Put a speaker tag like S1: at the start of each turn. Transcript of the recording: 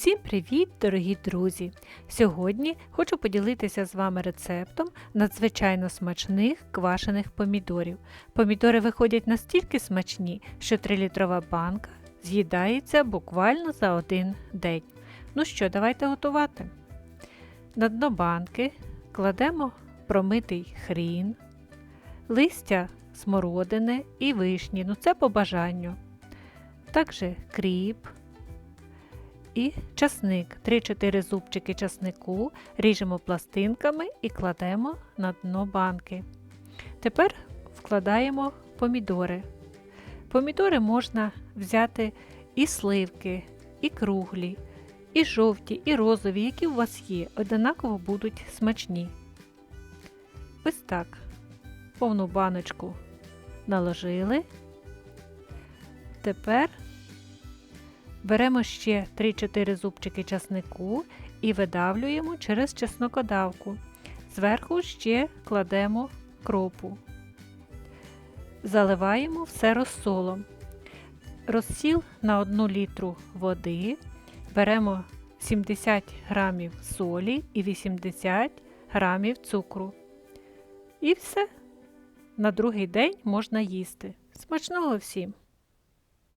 S1: Всім привіт, дорогі друзі! Сьогодні хочу поділитися з вами рецептом надзвичайно смачних квашених помідорів. Помідори виходять настільки смачні, що 3-літрова банка з'їдається буквально за один день. Ну що, давайте готувати. На дно банки кладемо промитий хрін, листя смородини і вишні, ну це по бажанню. Також кріп і часник. 3-4 зубчики часнику ріжемо пластинками і кладемо на дно банки. Тепер вкладаємо помідори. Помідори можна взяти і сливки, і круглі, і жовті, і розові, які у вас є, однаково будуть смачні. Ось так. Повну баночку наложили. Тепер беремо ще 3-4 зубчики часнику і видавлюємо через чеснокодавку. Зверху ще кладемо кропу. Заливаємо все розсолом. Розсіл на 1 літру води. Беремо 70 грамів солі і 80 грамів цукру. І все. На другий день можна їсти. Смачного всім!